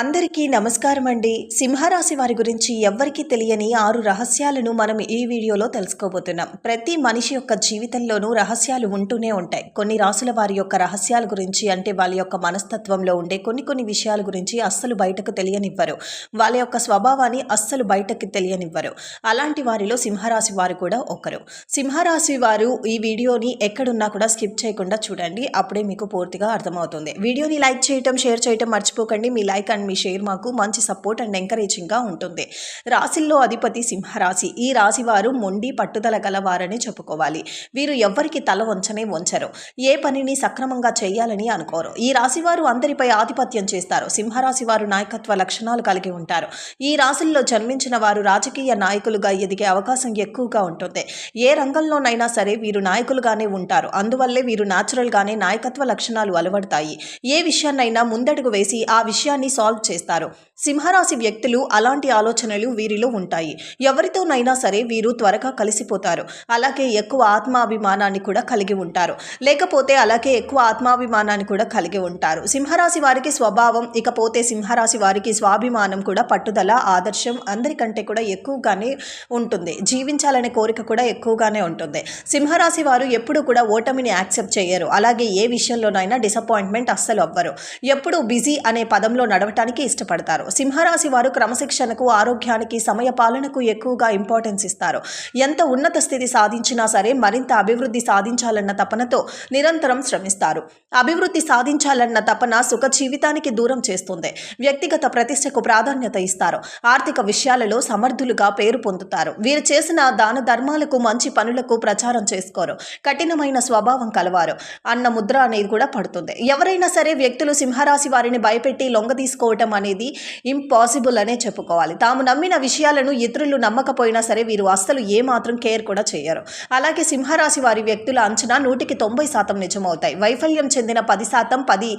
అందరికీ నమస్కారం అండి. సింహరాశి వారి గురించి ఎవ్వరికీ తెలియని ఆరు రహస్యాలను మనం ఈ వీడియోలో తెలుసుకోబోతున్నాం. ప్రతి మనిషి యొక్క జీవితంలోనూ రహస్యాలు ఉంటూనే ఉంటాయి. కొన్ని రాసుల వారి యొక్క రహస్యాల గురించి అంటే వాళ్ళ యొక్క మనస్తత్వంలో ఉండే కొన్ని కొన్ని విషయాల గురించి అస్సలు బయటకు తెలియనివ్వరు. వాళ్ళ యొక్క స్వభావాన్ని అస్సలు బయటకు తెలియనివ్వరు. అలాంటి వారిలో సింహరాశి వారు కూడా ఒకరు. సింహరాశి వారు ఈ వీడియోని ఎక్కడున్నా కూడా స్కిప్ చేయకుండా చూడండి. అప్పుడే మీకు పూర్తిగా అర్థమవుతుంది. వీడియోని లైక్ చేయటం షేర్ చేయటం మర్చిపోకండి. మీ లైక్ అండ్ మీ షేర్ మాకు మంచి సపోర్ట్ అండ్ ఎంకరేజింగ్గా ఉంటుంది. రాశిల్లో అధిపతి సింహరాశి. ఈ రాశి వారు మొండి పట్టుదల గలవారని చెప్పుకోవాలి. వీరు ఎవ్వరికి తల వంచనే వంచరు. ఏ పనిని సక్రమంగా చేయాలని అనుకోరు. ఈ రాశి వారు అందరిపై ఆధిపత్యం చేస్తారు. సింహరాశి వారు నాయకత్వ లక్షణాలు కలిగి ఉంటారు. ఈ రాశుల్లో జన్మించిన వారు రాజకీయ నాయకులుగా ఎదిగే అవకాశం ఎక్కువగా ఉంటుంది. ఏ రంగంలోనైనా సరే వీరు నాయకులుగానే ఉంటారు. అందువల్లే వీరు న్యాచురల్గానే నాయకత్వ లక్షణాలు అలవడతాయి. ఏ విషయాన్నైనా ముందడుగు వేసి ఆ విషయాన్ని సాల్వ్ చేస్తారు సింహరాశి వ్యక్తులు అలాంటి ఆలోచనలు వీరిలో ఉంటాయి. ఎవరితోనైనా సరే వీరు త్వరగా కలిసిపోతారు. అలాగే ఎక్కువ ఆత్మాభిమానాన్ని కూడా కలిగి ఉంటారు. లేకపోతే అలాగే ఎక్కువ ఆత్మాభిమానాన్ని కూడా కలిగి ఉంటారు. సింహరాశి వారికి స్వభావం ఇకపోతే సింహరాశి వారికి స్వాభిమానం కూడా పట్టుదల ఆదర్శం అందరికంటే కూడా ఎక్కువగానే ఉంటుంది. జీవించాలనే కోరిక కూడా ఎక్కువగానే ఉంటుంది. సింహరాశి వారు ఎప్పుడు కూడా ఓటమిని యాక్సెప్ట్ చేయరు. అలాగే ఏ విషయంలోనైనా డిసప్పాయింట్మెంట్ అస్సలు అవ్వరు. ఎప్పుడు బిజీ అనే పదంలో నడవటానికి ఇష్టపడతారు. సింహరాశి వారు క్రమశిక్షణకు ఆరోగ్యానికి సమయ పాలనకు ఎక్కువగా ఇంపార్టెన్స్ ఇస్తారు. ఎంత ఉన్నత స్థితి సాధించినా సరే మరింత అభివృద్ధి సాధించాలన్న తపనతో నిరంతరం శ్రమిస్తారు. అభివృద్ధి సాధించాలన్న తపన సుఖ జీవితానికి దూరం చేస్తుంది. వ్యక్తిగత ప్రతిష్టకు ప్రాధాన్యత ఇస్తారు. ఆర్థిక విషయాలలో సమర్థులుగా పేరు పొందుతారు. వీరు చేసిన దాన ధర్మాలకు మంచి పనులకు ప్రచారం చేసుకోరు. కఠినమైన స్వభావం కలవారు. అన్న ముద్ర అనేది కూడా పడుతుంది. ఎవరైనా సరే వ్యక్తులు సింహరాశి వారిని భయపెట్టి లొంగ తీసుకోవటం అనేది ఇంపాసిబుల్ అనే చెప్పుకోవాలి. తాము నమ్మిన విషయాలను ఇతరులు నమ్మకపోయినా సరే వీరు అస్సలు ఏమాత్రం కేర్ కూడా చేయరు. అలాగే సింహరాశి వారి వ్యక్తుల అంచనా నూటికి తొంభై శాతం నిజమవుతాయి. వైఫల్యం చెందిన పది శాతం పది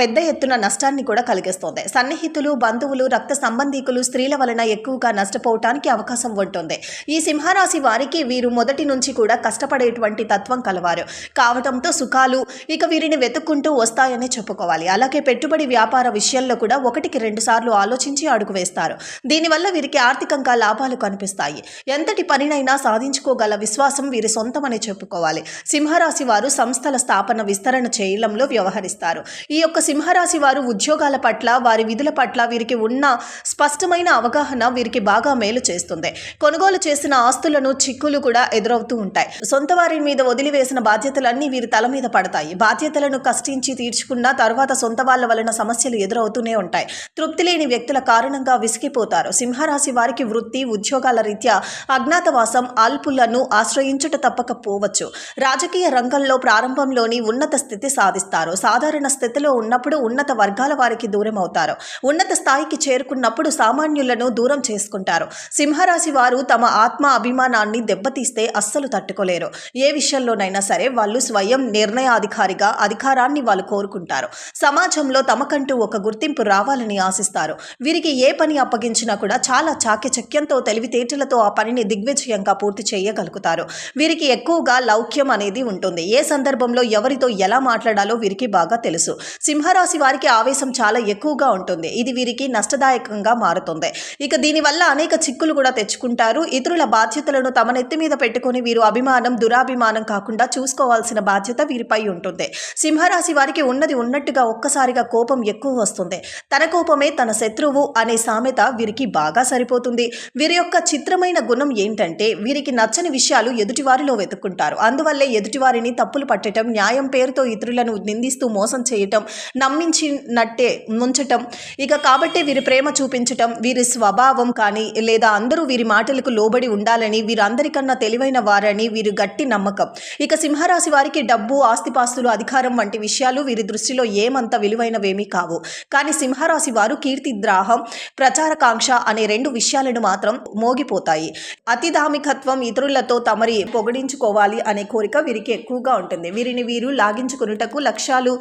పెద్ద ఎత్తున నష్టాన్ని కూడా కలిగిస్తుంది. సన్నిహితులు బంధువులు రక్త సంబంధీకులు స్త్రీల వలన ఎక్కువగా నష్టపోవటానికి అవకాశం ఉంటుంది. ఈ సింహరాశి వారికి వీరు మొదటి నుంచి కూడా కష్టపడేటువంటి తత్వం కలవారు. కావటంతో సుఖాలు ఇక వీరిని వెతుక్కుంటూ వస్తాయని చెప్పుకోవాలి. అలాగే పెట్టుబడి వ్యాపార విషయంలో కూడా ఒకటికి రెండు సార్లు ఆలోచించి అడుగు వేస్తారు. దీనివల్ల వీరికి ఆర్థికంగా లాభాలు కనిపిస్తాయి. ఎంతటి పనినైనా సాధించుకోగల విశ్వాసం వీరి సొంతమని చెప్పుకోవాలి. సింహరాశి వారు సంస్థల స్థాపన విస్తరణ చేయడంలో వ్యవహరిస్తారు. ఈ యొక్క సింహరాశి వారు ఉద్యోగాల పట్ల వారి విధుల పట్ల వీరికి ఉన్న స్పష్టమైన అవగాహన వీరికి బాగా మేలు చేస్తుంది. కొనుగోలు చేసిన ఆస్తులను చిక్కులు కూడా ఎదురవుతూ ఉంటాయి. సొంత వారి మీద వదిలివేసిన బాధ్యతలన్నీ వీరి తల మీద పడతాయి. బాధ్యతలను కష్టించి తీర్చుకున్న తర్వాత సొంత వాళ్ళ వలన సమస్యలు ఎదురవుతూనే ఉంటాయి. తృప్తి తెలియని వ్యక్తుల కారణంగా విసిగిపోతారు. సింహరాశి వారికి వృత్తి ఉద్యోగాల రీత్యా అజ్ఞాతవాసం అల్పులను ఆశ్రయించుట తప్పకపోవచ్చు రాజకీయ రంగంలో ప్రారంభంలోని ఉన్నత స్థితి సాధిస్తారు. సాధారణ స్థితిలో ఉన్నప్పుడు ఉన్నత వర్గాల వారికి దూరం అవుతారు ఉన్నత స్థాయికి చేరుకున్నప్పుడు సామాన్యులను దూరం చేసుకుంటారు. సింహరాశి వారు తమ ఆత్మ అభిమానాన్ని దెబ్బతీస్తే అస్సలు తట్టుకోలేరు. ఏ విషయంలోనైనా సరే వాళ్ళు స్వయం నిర్ణయాధికారిగా అధికారాన్ని వాళ్ళు కోరుకుంటారు. సమాజంలో తమకంటూ ఒక గుర్తింపు రావాలని ఆశిస్తారు. వీరికి ఏ పని అప్పగించినా కూడా చాలా చాకచక్యంతో తెలివితేటలతో ఆ పనిని దిగ్విజయంగా పూర్తి చేయగలుగుతారు. వీరికి ఎక్కువగా లౌక్యం అనేది ఉంటుంది. ఏ సందర్భంలో ఎవరితో ఎలా మాట్లాడాలో వీరికి బాగా తెలుసు. సింహరాశి వారికి ఆవేశం చాలా ఎక్కువగా ఉంటుంది. ఇది వీరికి నష్టదాయకంగా మారుతుంది. ఇక దీనివల్ల అనేక చిక్కులు కూడా తెచ్చుకుంటారు. ఇతరుల బాధ్యతలను తమ నెత్తి మీద పెట్టుకొని వీరు అభిమానం దురాభిమానం కాకుండా చూసుకోవాల్సిన బాధ్యత వీరిపై ఉంటుంది. సింహరాశి వారికి ఉన్నది ఉన్నట్టుగా ఒక్కసారిగా కోపం ఎక్కువ వస్తుంది. తన కోపమే తన శత్రువు అనే సామెత వీరికి బాగా సరిపోతుంది. వీరి యొక్క చిత్రమైన గుణం ఏంటంటే వీరికి నచ్చని విషయాలు ఎదుటివారిలో వెతుక్కుంటారు. అందువల్లే ఎదుటివారిని తప్పులు పట్టడం న్యాయం పేరుతో ఇతరులను నిందిస్తూ మోసం చేయటం నమ్మించినట్టే ముంచటం ఇక కాబట్టి వీరి ప్రేమ చూపించటం వీరి స్వభావం కానీ లేదా అందరూ వీరి మాటలకు లోబడి ఉండాలని వీరందరికన్నా తెలివైన వారని వీరు గట్టి నమ్మకం. ఇక సింహరాశి వారికి డబ్బు ఆస్తిపాస్తులు అధికారం వంటి విషయాలు వీరి దృష్టిలో ఏమంత విలువైనవేమీ కావు. కానీ సింహరాశి వారు కీర్తి కీర్తిద్రాహం ప్రచారకాంక్ష అనే రెండు విషయాలను మాత్రం మోగిపోతాయి. అతిధామికత్వం ఇతరులతో తమరి పొగిడించుకోవాలి అనే కోరిక వీరికి ఎక్కువగా ఉంటుంది. వీరిని వీరు లాగించుకున్నటకు లక్ష్యాలు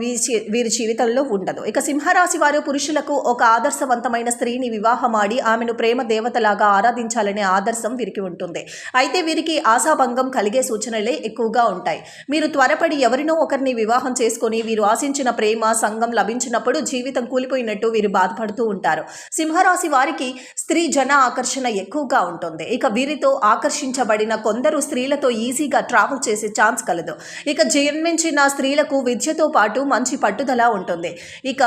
వీరి వీరి జీవితంలో ఉండదు. ఇక సింహరాశి వారు పురుషులకు ఒక ఆదర్శవంతమైన స్త్రీని వివాహమాడి ఆమెను ప్రేమ దేవతలాగా ఆరాధించాలనే ఆదర్శం వీరికి ఉంటుంది. అయితే వీరికి ఆశాభంగం కలిగే సూచనలే ఎక్కువగా ఉంటాయి. మీరు త్వరపడి ఎవరినో ఒకరిని వివాహం చేసుకొని వీరు ఆశించిన ప్రేమ సంఘం లభించినప్పుడు జీవితం కూలిపోయినట్టు వీరు బాధపడుతూ ఉంటారు. సింహరాశి వారికి స్త్రీ జన ఆకర్షణ ఎక్కువగా ఉంటుంది. ఇక వీరితో ఆకర్షించబడిన కొందరు స్త్రీలతో ఈజీగా ట్రావెల్ చేసే ఛాన్స్ కలదు. ఇక జన్మించిన స్త్రీలకు విద్యతో పాటు మంచి పట్టుదల ఉంటుంది. ఇక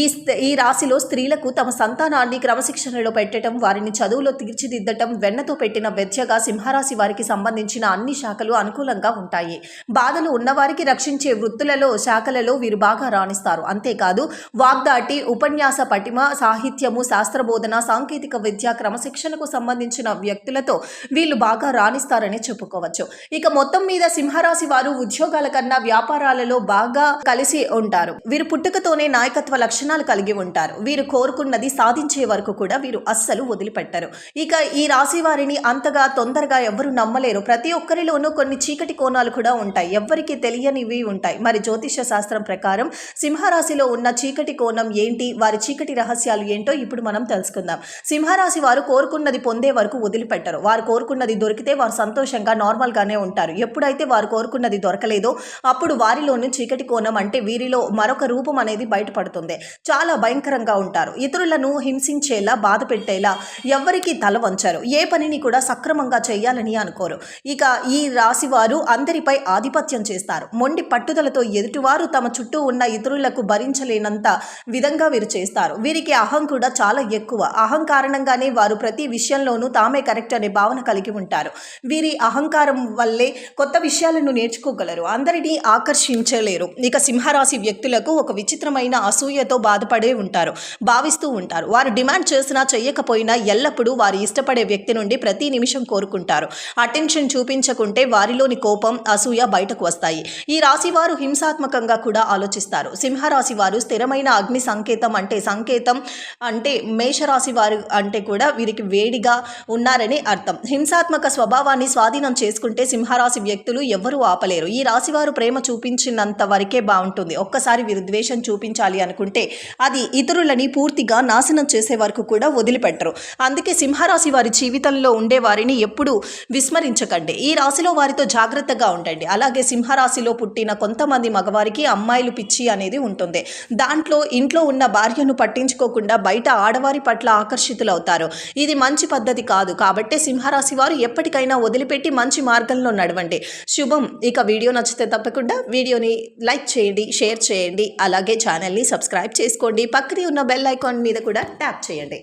ఈ ఈ రాశిలో స్త్రీలకు తమ సంతానాన్ని క్రమశిక్షణలో పెట్టడం వారిని చదువులో తీర్చిదిద్దటం వెన్నతో పెట్టిన విద్యగా సింహరాశి వారికి సంబంధించిన అన్ని శాఖలు అనుకూలంగా ఉంటాయి. బాధలు ఉన్నవారికి రక్షించే వృత్తులలో శాఖలలో వీరు బాగా రాణిస్తారు. అంతేకాదు వాగ్దాటి ఉపన్యాస పటిమ సాహిత్యము శాస్త్రబోధన సాంకేతిక విద్య క్రమశిక్షణకు సంబంధించిన వ్యక్తులతో వీళ్ళు బాగా రాణిస్తారని చెప్పుకోవచ్చు. ఇక మొత్తం మీద సింహరాశి వారు ఉద్యోగాల కన్నా వ్యాపారాలలో బాగా కలిసి ఉంటారు. వీరు పుట్టుకతోనే నాయకత్వ లక్షణాలు కలిగి ఉంటారు. వీరు కోరుకున్నది సాధించే వరకు కూడా వీరు అస్సలు వదిలిపెట్టరు. ఇక ఈ రాశి వారిని అంతగా తొందరగా ఎవరు నమ్మలేరు. ప్రతి ఒక్కరిలోనూ కొన్ని చీకటి కోణాలు కూడా ఉంటాయి. ఎవ్వరికి తెలియనివి ఉంటాయి. మరి జ్యోతిష శాస్త్రం ప్రకారం సింహరాశిలో ఉన్న చీకటి కోణం ఏంటి? వారి చీకటి రహస్యాలు ఏంటో ఇప్పుడు మనం తెలుసుకుందాం. సింహరాశి వారు కోరుకున్నది పొందే వరకు వదిలిపెట్టరు. వారు కోరుకున్నది దొరికితే వారు సంతోషంగా నార్మల్గానే ఉంటారు. ఎప్పుడైతే వారు కోరుకున్నది దొరకలేదో అప్పుడు వారిలోని చీకటి కోణం అంటే వీరిలో మరొక రూపం అనేది బయటపడుతుంది. చాలా భయంకరంగా ఉంటారు. ఇతరులను హింసించేలా బాధ పెట్టేలా ఎవరికి తల వంచరు. ఏ పనిని కూడా సక్రమంగా చేయాలని అనుకోరు. ఇక ఈ రాశి వారు అందరిపై ఆధిపత్యం చేస్తారు. మొండి పట్టుదలతో ఎదుటివారు తమ చుట్టూ ఉన్న ఇతరులకు భరించలేనంత విధంగా వీరు చేస్తారు. వీరికి అహం కూడా చాలా ఎక్కువ. అహం కారణంగానే వారు ప్రతి విషయంలోనూ తామే కరెక్ట్ అనే భావన కలిగి ఉంటారు. వీరి అహంకారం వల్లే కొత్త విషయాలను నేర్చుకోగలరు. అందరినీ ఆకర్షించలేరు. ఇక సింహరాశి వ్యక్తులకు ఒక విచిత్రమైన అసూయతో బాధపడే ఉంటారు. భావిస్తూ ఉంటారు. వారు డిమాండ్ చేసినా చేయకపోయినా ఎల్లప్పుడూ వారు ఇష్టపడే వ్యక్తి నుండి ప్రతి నిమిషం కోరుకుంటారు. అటెన్షన్ చూపించకుంటే వారిలోని కోపం అసూయ బయటకు వస్తాయి. ఈ రాశి వారు హింసాత్మకంగా కూడా ఆలోచిస్తారు. సింహరాశి వారు స్థిరమైన అగ్ని సంకేతం అంటే సంకేతం అంటే మేషరాశి వారు అంటే కూడా వీరికి వేడిగా ఉన్నారని అర్థం. హింసాత్మక స్వభావాన్ని స్వాధీనం చేసుకుంటే సింహరాశి వ్యక్తులు ఎవ్వరూ ఆపలేరు. ఈ రాశి వారు ప్రేమ చూపించినంత వరకే బాగుంటుంది. ఒక్కసారి వీరు ద్వేషం చూపించాలి అనుకుంటే అది ఇతరులని పూర్తిగా నాశనం చేసే వరకు కూడా వదిలిపెట్టరు. అందుకే సింహరాశి వారి జీవితంలో ఉండే వారిని ఎప్పుడూ విస్మరించకండి. ఈ రాశిలో వారితో జాగ్రత్తగా ఉండండి. అలాగే సింహరాశిలో పుట్టిన కొంతమంది మగవారికి అమ్మాయిలు పిచ్చి అనేది ఉంటుంది. దాంట్లో ఇంట్లో ఉన్న భార్య భార్యను పట్టించుకోకుండా బయట ఆడవారి పట్ల ఆకర్షితులవుతారు. ఇది మంచి పద్ధతి కాదు. కాబట్టి సింహరాశి వారు ఎప్పటికైనా వదిలిపెట్టి మంచి మార్గంలో నడవండి. శుభం. ఇక వీడియో నచ్చితే తప్పకుండా వీడియోని లైక్ చేయండి షేర్ చేయండి. అలాగే ఛానల్ని సబ్స్క్రైబ్ చేసుకోండి. పక్కనే ఉన్న బెల్ ఐకాన్ మీద కూడా ట్యాప్ చేయండి.